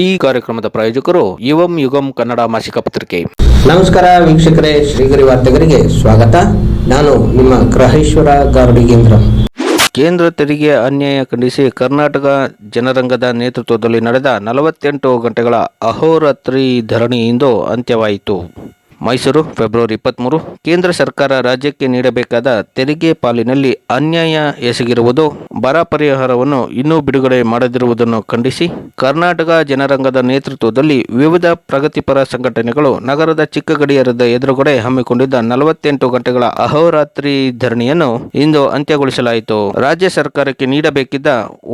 ಈ ಕಾರ್ಯಕ್ರಮದ ಪ್ರಾಯೋಜಕರು ಯುವಂ ಯುಗಂ ಕನ್ನಡ ಮಾಸಿಕ ಪತ್ರಿಕೆ. ನಮಸ್ಕಾರ ವೀಕ್ಷಕರೇ ಶ್ರೀಗರಿ ವಾರ್ತೆಗರಿಗೆ ಸ್ವಾಗತ. ನಾನು ನಿಮ್ಮ ಗ್ರಹೇಶ್ವರ ಗಾರ್ಡಿಗೇಂದ್ರ ಕೇಂದ್ರ ತೆರಿಗೆ ಅನ್ಯಾಯ ಖಂಡಿಸಿ ಕರ್ನಾಟಕ ಜನರಂಗದ ನೇತೃತ್ವದಲ್ಲಿ ನಡೆದ ನಲವತ್ತೆಂಟು ಗಂಟೆಗಳ ಅಹೋರಾತ್ರಿ ಧರಣಿ ಇಂದು ಅಂತ್ಯವಾಯಿತು. ಮೈಸೂರು, ಫೆಬ್ರವರಿ ಇಪ್ಪತ್ತ್ಮೂರು ಕೇಂದ್ರ ಸರ್ಕಾರ ರಾಜ್ಯಕ್ಕೆ ನೀಡಬೇಕಾದ ತೆರಿಗೆ ಪಾಲಿನಲ್ಲಿ ಅನ್ಯಾಯ ಎಸಗಿರುವುದು, ಬರ ಪರಿಹಾರವನ್ನು ಇನ್ನೂ ಬಿಡುಗಡೆ ಮಾಡದಿರುವುದನ್ನು ಖಂಡಿಸಿ, ಕರ್ನಾಟಕ ಜನರಂಗದ ನೇತೃತ್ವದಲ್ಲಿ ವಿವಿಧ ಪ್ರಗತಿಪರ ಸಂಘಟನೆಗಳು ನಗರದ ಚಿಕ್ಕ ಗಡಿಯಾರದ ಎದುರುಗಡೆ ಹಮ್ಮಿಕೊಂಡಿದ್ದ ನಲವತ್ತೆಂಟು ಗಂಟೆಗಳ ಅಹೋರಾತ್ರಿ ಧರಣಿಯನ್ನು ಇಂದು ಅಂತ್ಯಗೊಳಿಸಲಾಯಿತು. ರಾಜ್ಯ ಸರ್ಕಾರಕ್ಕೆ ನೀಡಬೇಕಿದ್ದ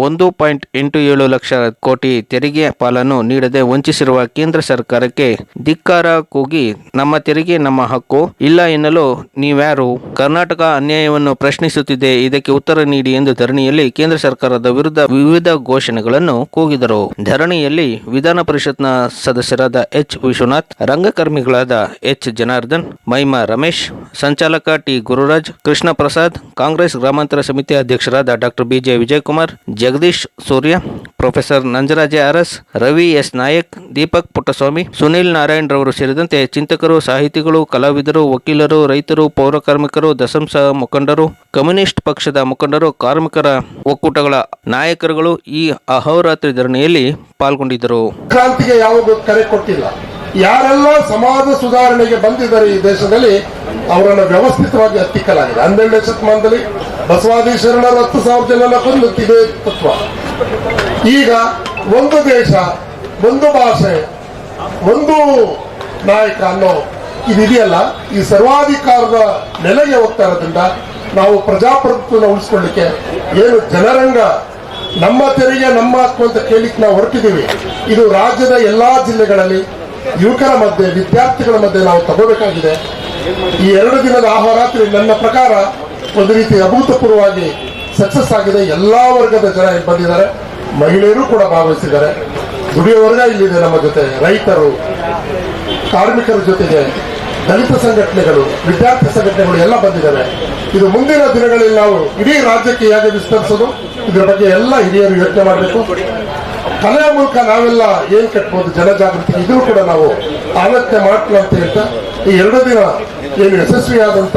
ಒಂದು ಪಾಯಿಂಟ್ ಎಂಟು ಏಳು ಲಕ್ಷ ಕೋಟಿ ತೆರಿಗೆ ಪಾಲನ್ನು ನೀಡದೆ ವಂಚಿಸಿರುವ ಕೇಂದ್ರ ಸರ್ಕಾರಕ್ಕೆ ಧಿಕ್ಕಾರ ಕೂಗಿ ನಮ್ಮ ತೆರಿಗೆ ನಮ್ಮ ಹಕ್ಕು. ಇಲ್ಲ ಎನ್ನಲು ನೀವ್ಯಾರು ಕರ್ನಾಟಕ ಅನ್ಯಾಯವನ್ನು ಪ್ರಶ್ನಿಸುತ್ತಿದೆ ಇದಕ್ಕೆ ಉತ್ತರ ನೀಡಿ ಎಂದು ಧರಣಿಯಲ್ಲಿ ಕೇಂದ್ರ ಸರ್ಕಾರದ ವಿರುದ್ಧ ವಿವಿಧ ಘೋಷಣೆಗಳನ್ನು ಕೂಗಿದರು. ಧರಣಿಯಲ್ಲಿ ವಿಧಾನ ಪರಿಷತ್ನ ಸದಸ್ಯರಾದ ಎಚ್. ವಿಶ್ವನಾಥ್, ರಂಗಕರ್ಮಿಗಳಾದ ಎಚ್. ಜನಾರ್ದನ್, ಮೈಮಾ ರಮೇಶ್, ಸಂಚಾಲಕ ಟಿ. ಗುರುರಾಜ್, ಕೃಷ್ಣ ಪ್ರಸಾದ್, ಕಾಂಗ್ರೆಸ್ ಗ್ರಾಮಾಂತರ ಸಮಿತಿ ಅಧ್ಯಕ್ಷರಾದ doctor BJ Vijayakumar, Jagadish Surya professor Nanjaraja Aras, Ravi S. Nayak, Deepak Puttaswamy, Sunil Narayan ರವರು ಸೇರಿದಂತೆ ಚಿಂತಕರು, ಸಾಹಿತಿಗಳು, ಕಲಾವಿದರು, ವಕೀಲರು, ರೈತರು, ಪೌರ ಕಾರ್ಮಿಕರು ದಸಂಸ ಮುಖಂಡರು, ಕಮ್ಯುನಿಸ್ಟ್ ಪಕ್ಷದ ಮುಖಂಡರು, ಕಾರ್ಮಿಕರ ಒಕ್ಕೂಟಗಳ ನಾಯಕರುಗಳು ಈ ಅಹೋರಾತ್ರಿ ಧರಣಿಯಲ್ಲಿ ಪಾಲ್ಗೊಂಡಿದ್ದರು. ಕ್ರಾಂತಿಗೆ ಯಾವುದು ಕರೆ ಕೊಟ್ಟಿಲ್ಲ. ಯಾರೆಲ್ಲ ಸಮಾಜ ಸುಧಾರಣೆಗೆ ಬಂದಿದ್ದಾರೆ ಈ ದೇಶದಲ್ಲಿ, ಅವರನ್ನು ವ್ಯವಸ್ಥಿತವಾಗಿ ಹತ್ತಿಕ್ಕಲಾಗಿದೆ ಹನ್ನೆರಡನೇ ಶತಮಾನದಲ್ಲಿ ಬಸವಾದಿ ಶರಣರು ಹತ್ತು ಸಾವಿರ ಜನ ಕೊಂದು ತತ್ವ. ಈಗ ಒಂದು ದೇಶ, ಒಂದು ಭಾಷೆ, ಒಂದು ನಾಯಕ ಅನ್ನೋ ಇದಿದೆಯಲ್ಲ ಈ ಸರ್ವಾಧಿಕಾರದ ನೆಲೆಗೆ ಹೋಗ್ತಾ ಇರೋದ್ರಿಂದ ನಾವು ಪ್ರಜಾಪ್ರಭುತ್ವನ ಉಳಿಸ್ಕೊಳ್ಳಿಕ್ಕೆ ಏನು ಜನರಂಗ ನಮ್ಮ ತೆರಿಗೆ, ನಮ್ಮ ಹಕ್ಕು ಅಂತ ಕೇಳಿಕ್ ನಾವು ಹೊರಟಿದ್ದೀವಿ. ಇದು ರಾಜ್ಯದ ಎಲ್ಲಾ ಜಿಲ್ಲೆಗಳಲ್ಲಿ ಯುವಕರ ಮಧ್ಯೆ, ವಿದ್ಯಾರ್ಥಿಗಳ ಮಧ್ಯೆ ನಾವು ತಗೋಬೇಕಾಗಿದೆ. ಈ ಎರಡು ದಿನದ ಆಹೋರಾತ್ರಿ ನನ್ನ ಪ್ರಕಾರ ಒಂದು ರೀತಿ ಅಭೂತಪೂರ್ವವಾಗಿ ಸಕ್ಸಸ್ ಆಗಿದೆ. ಎಲ್ಲಾ ವರ್ಗದ ಜನ ಬಂದಿದ್ದಾರೆ. ಮಹಿಳೆಯರು ಕೂಡ ಭಾಗವಹಿಸಿದ್ದಾರೆ. ದುಡಿಯೋ ವರ್ಗ ಇಲ್ಲಿದೆ ನಮ್ಮ ಜೊತೆ. ರೈತರು, ಕಾರ್ಮಿಕರ ಜೊತೆಗೆ, ದಲಿತ ಸಂಘಟನೆಗಳು, ವಿದ್ಯಾರ್ಥಿ ಸಂಘಟನೆಗಳು ಎಲ್ಲ ಬಂದಿದ್ದಾವೆ. ಇದು ಮುಂದಿನ ದಿನಗಳಲ್ಲಿ ನಾವು ಇಡೀ ರಾಜ್ಯಕ್ಕೆ ಹೇಗೆ ವಿಸ್ತರಿಸೋದು, ಇದರ ಬಗ್ಗೆ ಎಲ್ಲ ಹಿರಿಯರು ಯೋಚನೆ ಮಾಡಬೇಕು. ಕಲೆಯ ಮೂಲಕ ನಾವೆಲ್ಲ ಏನ್ ಕಟ್ಬೋದು, ಜನಜಾಗೃತಿ ಇದು ಕೂಡ ನಾವು ಆಲೋಚನೆ ಮಾಡ್ತೀವಿ ಅಂತ ಹೇಳ್ತಾ, ಈ ಎರಡು ದಿನ ಏನು ಯಶಸ್ವಿಯಾದಂತ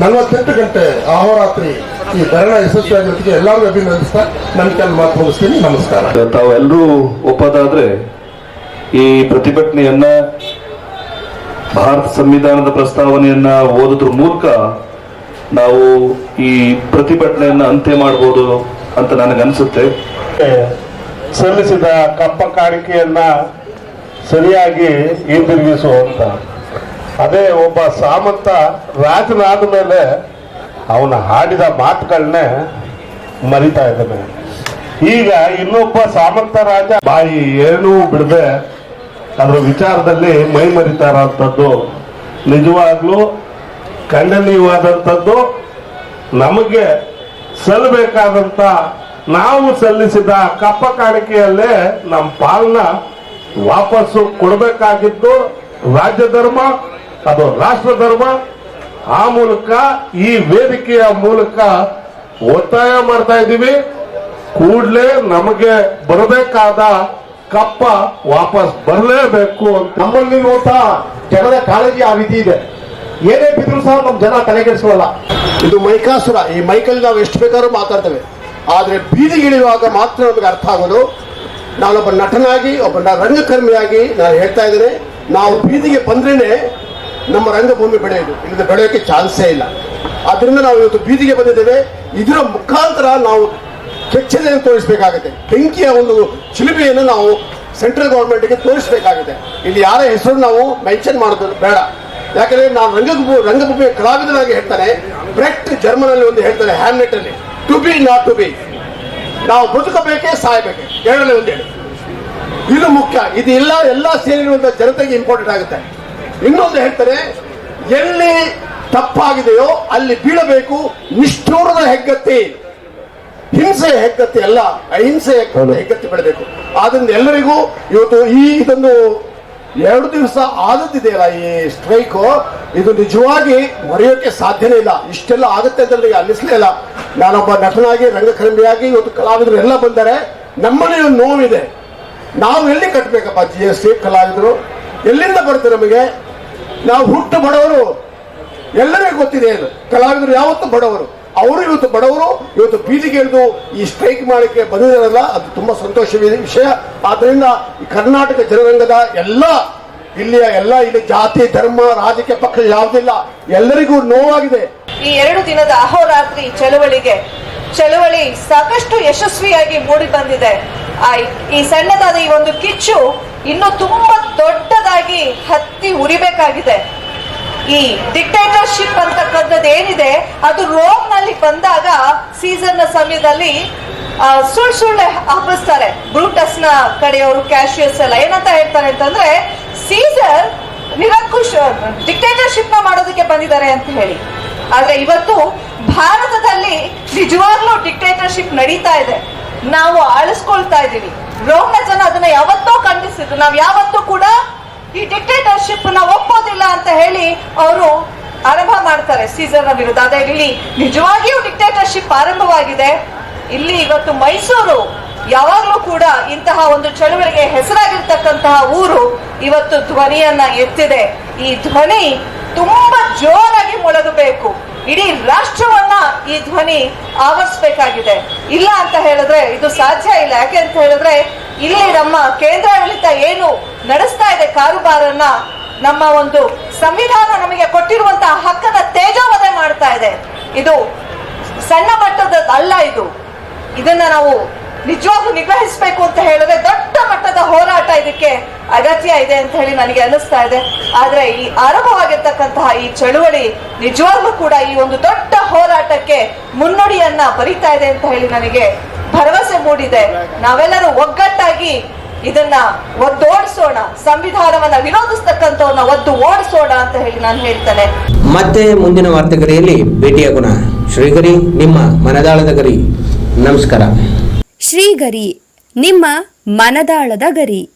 ನಲವತ್ತೆಂಟು ಗಂಟೆ ಅಹೋರಾತ್ರಿ ಈ ಧರಣ ಯಶಸ್ವಿಯಾಗಿರೋದಕ್ಕೆ ಎಲ್ಲರಿಗೂ ಅಭಿನಂದಿಸ್ತಾ ನನ್ನ ಕೆಲ ಮಾತು ಮುಗಿಸ್ತೀನಿ. ನಮಸ್ಕಾರ. ತಾವೆಲ್ಲರೂ ಒಪ್ಪದಾದ್ರೆ ಈ ಪ್ರತಿಭಟನೆಯನ್ನ ಭಾರತ ಸಂವಿಧಾನದ ಪ್ರಸ್ತಾವನೆಯನ್ನ ಓದೋದ್ರ ಮೂಲಕ ನಾವು ಈ ಪ್ರತಿಭಟನೆಯನ್ನ ಅಂತ್ಯ ಮಾಡಬಹುದು ಅಂತ ನನಗನ್ಸುತ್ತೆ. ಸಲ್ಲಿಸಿದ ಕಪ್ಪ ಕಾಣಿಕೆಯನ್ನ ಸರಿಯಾಗಿ ಹಿಂದಿರುಗಿಸುವಂತ. ಅದೇ ಒಬ್ಬ ಸಾಮಂತ ರಾಜನಾದ ಮೇಲೆ ಅವನ ಹಾಡಿದ ಮಾತುಗಳನ್ನೇ ಮರಿತಾ ಇದ್ದಾನೆ. ಈಗ ಇನ್ನೊಬ್ಬ ಸಾಮಂತ ರಾಜ ಬಾಯಿ ಏನೂ ಬಿಡದೆ ಅದರ ವಿಚಾರದಲ್ಲಿ ಮೈ ಮರಿತಾರಂಥದ್ದು. ನಿಜವಾಗ್ಲೂ ಖಂಡನೀಯವಾದಂಥದ್ದು. ನಮಗೆ ಸಲ್ಲಬೇಕಾದಂತ ನಾವು ಸಲ್ಲಿಸಿದ ಕಪ್ಪ ಕಾಣಿಕೆಯಲ್ಲೇ ನಮ್ಮ ಪಾಲನ ವಾಪಸ್ಸು ಕೊಡಬೇಕಾಗಿದ್ದು ರಾಜ್ಯ ಧರ್ಮ, ಅದು ರಾಷ್ಟ್ರ ಧರ್ಮ ಆ ಮೂಲಕ ಈ ವೇದಿಕೆಯ ಮೂಲಕ ಒತ್ತಾಯ ಮಾಡ್ತಾ ಇದ್ದೀವಿ. ಕೂಡಲೇ ನಮಗೆ ಬರಬೇಕಾದ ಕಪ್ಪ ವಾಪಸ್ ಬರಲೇಬೇಕು ಅಂತ. ನಮ್ಮಲ್ಲಿರುವಂತ ಜನರ ಕಾಳಜಿ ಆ ರೀತಿ ಇದೆ. ಏನೇ ಬಿದ್ರು ಸಹ ನಮ್ಮ ಜನ ತಲೆಗೆಡಿಸೋಲ್ಲ ಇದು ಮೈಕಾಸುರ. ಈ ಮೈಕಲ್ಲಿ ನಾವು ಎಷ್ಟು ಬೇಕಾದ್ರೂ ಮಾತಾಡ್ತೇವೆ. ಆದ್ರೆ ಬೀದಿಗಿಳಿಯುವಾಗ ಮಾತ್ರ ನಮಗೆ ಅರ್ಥ ಆಗೋದು. ನಾನೊಬ್ಬ ನಟನಾಗಿ ಒಬ್ಬ ರಂಗಕರ್ಮಿಯಾಗಿ ನಾನು ಹೇಳ್ತಾ ಇದ್ದೇನೆ. ನಾವು ಬೀದಿಗೆ ಬಂದ್ರೇನೆ ನಮ್ಮ ರಂಗಭೂಮಿ ಬೆಳೆಯೋದು ಇಲ್ಲದೆ ಬೆಳೆಯೋಕೆ ಚಾನ್ಸೇ ಇಲ್ಲ. ಆದ್ದರಿಂದ ನಾವು ಇವತ್ತು ಬೀದಿಗೆ ಬಂದಿದ್ದೇವೆ. ಇದರ ಮುಖಾಂತರ ನಾವು ಕೆಚ್ಚದೆಯನ್ನು ತೋರಿಸಬೇಕಾಗುತ್ತೆ. ಬೆಂಕಿಯ ಒಂದು ಚಿಲುಮೆಯನ್ನು ನಾವು ಸೆಂಟ್ರಲ್ ಗೌರ್ಮೆಂಟ್ಗೆ ತೋರಿಸಬೇಕಾಗುತ್ತೆ. ಇಲ್ಲಿ ಯಾರ ಹೆಸರು ನಾವು ಮೆನ್ಷನ್ ಮಾಡೋದು ಬೇಡ. ಯಾಕಂದ್ರೆ ನಾವು ರಂಗಭೂ ರಂಗಭೂಮಿಯ ಕಲಾವಿದನಾಗಿ ಹೇಳ್ತಾರೆ. ಬ್ರೆಕ್ಟ್ ಜರ್ಮನಲ್ಲಿ ಒಂದು ಹೇಳ್ತಾರೆ ಹ್ಯಾಮ್ಲೆಟ್ ಅಲ್ಲಿ to be not to be ನಾವು ಬದುಕಬೇಕೇ ಸಾಯಬೇಕೆ? ಎರಡನೇ ಒಂದು ಹೇಳಿ. ಇದು ಮುಖ್ಯ. ಇದು ಎಲ್ಲ ಸೇರಿರುವಂತಹ ಜನತೆಗೆ ಇಂಪಾರ್ಟೆಂಟ್ ಆಗುತ್ತೆ. ಇನ್ನೊಂದು ಹೇಳ್ತಾರೆ ಎಲ್ಲಿ ತಪ್ಪಾಗಿದೆಯೋ ಅಲ್ಲಿ ಬೀಳಬೇಕು ನಿಷ್ಠೂರದ ಹೆಗ್ಗತ್ತಿ ಹಿಂಸೆ ಹೆಗ್ಗತ್ತಿ ಅಲ್ಲ ಅಹಿಂಸೆ ಹೆಗ್ಗತ್ತಿ ಬಿಡಬೇಕು ಬೆಳಬೇಕು ಆದ್ರಿಂದ ಎಲ್ಲರಿಗೂ ಇವತ್ತು ಈ ಇದೊಂದು ಎರಡು ದಿವಸ ಆದದ್ದಿದೆಯಲ್ಲ ಈ ಸ್ಟ್ರೈಕು ಇದು ನಿಜವಾಗಿ ಮರೆಯೋಕೆ ಸಾಧ್ಯನೇ ಇಲ್ಲ. ಇಷ್ಟೆಲ್ಲ ಆಗುತ್ತೆ ಅಂತ ನನಗೆ ಅನ್ನಿಸ್ಲೇ ಇಲ್ಲ. ನಾನೊಬ್ಬ ನಟನಾಗಿ ರಂಗಕರ್ಮಿಯಾಗಿ ಇವತ್ತು ಕಲಾವಿದರು ಎಲ್ಲ ಬಂದರೆ ನಮ್ಮಲ್ಲಿ ಒಂದು ನೋವಿದೆ. ನಾವು ಎಲ್ಲಿ ಕಟ್ಟಬೇಕಪ್ಪ ಜಿ ಎಸ್ ಟಿ ಕಲಾವಿದರು. ಎಲ್ಲಿಂದ ಬರುತ್ತೆ ನಮಗೆ? ನಾವು ಹುಟ್ಟು ಬಡವರು. ಎಲ್ಲರಿಗೂ ಗೊತ್ತಿದೆ ಇದು. ಕಲಾವಿದರು ಯಾವತ್ತೂ ಬಡವರು. ಅವರು ಇವತ್ತು ಬಡವರು, ಇವತ್ತು ಬೀದಿಗೆ ಇಳಿದು ಈ ಸ್ಟ್ರೈಕ್ ಮಾಡಲಿಕ್ಕೆ ಬಂದಿದ್ದಾರಲ್ಲ, ಅದು ತುಂಬಾ ಸಂತೋಷವಿದೆ ವಿಷಯ. ಆದ್ದರಿಂದ ಕರ್ನಾಟಕ ಜನರಂಗದ ಎಲ್ಲ ಇಲ್ಲಿಯ ಎಲ್ಲ ಇಲ್ಲಿ ಜಾತಿ, ಧರ್ಮ, ರಾಜಕೀಯ ಪಕ್ಷ ಯಾವುದಿಲ್ಲ, ಎಲ್ಲರಿಗೂ ನೋವಾಗಿದೆ. ಈ ಎರಡು ದಿನದ ಅಹೋರಾತ್ರಿ ಚಳುವಳಿಗೆ, ಚಳುವಳಿ ಸಾಕಷ್ಟು ಯಶಸ್ವಿಯಾಗಿ ಮೂಡಿ ಬಂದಿದೆ. ಈ ಸಣ್ಣದಾದ ಈ ಒಂದು ಕಿಚ್ಚು ಇನ್ನು ತುಂಬಾ ದೊಡ್ಡದಾಗಿ ಹತ್ತಿ ಉರಿಬೇಕಾಗಿದೆ. ಈ ಡಿಕ್ಟೇಟರ್ಶಿಪ್ ಅಂತಕ್ಕಂಥದ್ದು ಏನಿದೆ, ಅದು ರೋಮ್ನಲ್ಲಿ ಬಂದಾಗ ಸೀಸನ್ನ ಸಮಯದಲ್ಲಿ ಸುಳ್ ಸುಳ್ಳೆ ಹಬ್ಬಿಸ್ತಾರೆ. ಬ್ರೂಟಸ್ನ ಕಡೆಯವರು, ಕ್ಯಾಶಿಯಸ್ ಎಲ್ಲ ಏನಂತ ಹೇಳ್ತಾರೆ ಅಂತಂದ್ರೆ, ಸೀಸರ್ ನಿರಂಕುಶ ಡಿಕ್ಟೇಟರ್ಶಿಪ್ನ ಮಾಡೋದಕ್ಕೆ ಬಂದಿದ್ದಾರೆ ಅಂತ ಹೇಳಿ. ಆದ್ರೆ ಇವತ್ತು ಭಾರತದಲ್ಲಿ ನಿಜವಾಗ್ಲೂ ಡಿಕ್ಟೇಟರ್ಶಿಪ್ ನಡೀತಾ ಇದೆ. ನಾವು ಅಳಿಸ್ಕೊಳ್ತಾ ಇದ್ದೀವಿ. ರೋಮ್ನ ಜನ ಅದನ್ನ ಯಾವತ್ತೋ ಖಂಡಿಸಿದ್ರು. ನಾವು ಯಾವತ್ತೂ ಕೂಡ ಈ ಡಿಕ್ಟೇಟರ್ಶಿಪ್ನ ಒಪ್ಪೋದಿಲ್ಲ ಅಂತ ಹೇಳಿ ಅವರು ಆರಂಭ ಮಾಡ್ತಾರೆ ಸೀಸರ್ನ ವಿರುದ್ಧ. ಅದೇ ಇಲ್ಲಿ ನಿಜವಾಗಿಯೂ ಡಿಕ್ಟೇಟರ್ಶಿಪ್ ಆರಂಭವಾಗಿದೆ. ಇಲ್ಲಿ ಇವತ್ತು ಮೈಸೂರು ಯಾವಾಗಲೂ ಕೂಡ ಇಂತಹ ಒಂದು ಚಳುವಳಿಗೆ ಹೆಸರಾಗಿರ್ತಕ್ಕಂತಹ ಊರು ಇವತ್ತು ಧ್ವನಿಯನ್ನ ಎತ್ತಿದೆ. ಈ ಧ್ವನಿ ತುಂಬಾ ಜೋರಾಗಿ ಮೊಳಗಬೇಕು. ಇಡೀ ರಾಷ್ಟ್ರವನ್ನ ಈ ಧ್ವನಿ ಆವರಿಸಬೇಕಾಗಿದೆ. ಇಲ್ಲ ಅಂತ ಹೇಳಿದ್ರೆ ಇದು ಸಾಧ್ಯ ಇಲ್ಲ. ಯಾಕೆ ಅಂತ ಹೇಳಿದ್ರೆ ಇಲ್ಲಿ ನಮ್ಮ ಕೇಂದ್ರಾಡಳಿತ ಏನು ನಡೆಸ್ತಾ ಇದೆ ಕಾರುಬಾರನ್ನ ನಮ್ಮ ಒಂದು ಸಂವಿಧಾನ ನಮಗೆ ಕೊಟ್ಟಿರುವಂತಹ ಹಕ್ಕನ್ನ ತೇಜೋವಧೆ ಮಾಡ್ತಾ ಇದೆ. ಇದು ಸಣ್ಣ ಮಟ್ಟದ ಅಲ್ಲ ಇದು. ಇದನ್ನ ನಾವು ನಿಜವಾಗೂ ನಿಗ್ರಹಿಸಬೇಕು ಅಂತ ಹೇಳಿದ್ರೆ ದೊಡ್ಡ ಮಟ್ಟದ ಹೋರಾಟ ಇದಕ್ಕೆ ಅಗತ್ಯ ಇದೆ ಅಂತ ಹೇಳಿ ನನಗೆ ಅನಿಸ್ತಾ ಇದೆ. ಆದ್ರೆ ಈ ಆರಂಭವಾಗಿರ್ತಕ್ಕಂತಹ ಈ ಚಳುವಳಿ ನಿಜವಾಗ್ಲೂ ಕೂಡ ಈ ಒಂದು ದೊಡ್ಡ ಹೋರಾಟಕ್ಕೆ ಮುನ್ನುಡಿಯನ್ನ ಬರಿತಾ ಇದೆ ಅಂತ ಹೇಳಿ ನನಗೆ ಭರವಸೆ ಮೂಡಿದೆ. ನಾವೆಲ್ಲರೂ ಒಗ್ಗಟ್ಟಾಗಿ ಇದನ್ನ ಒದ್ದೋಡಿಸೋಣ ಸಂವಿಧಾನವನ್ನ ವಿರೋಧಿಸ್ತಕ್ಕಂಥವನ್ನ ಒದ್ದು ಓಡಿಸೋಣ ಅಂತ ಹೇಳಿ ನಾನು ಹೇಳ್ತೇನೆ. ಮತ್ತೆ ಮುಂದಿನ ವಾರ್ತೆಗರಿಯಲ್ಲಿ ಭೇಟಿಯಾಗೋಣ. ಶ್ರೀಗರಿ ನಿಮ್ಮ ಮನದಾಳದ ಗರಿ. ನಮಸ್ಕಾರ. ಶ್ರೀಗರಿ ನಿಮ್ಮ ಮನದಾಳದ ಗರಿ.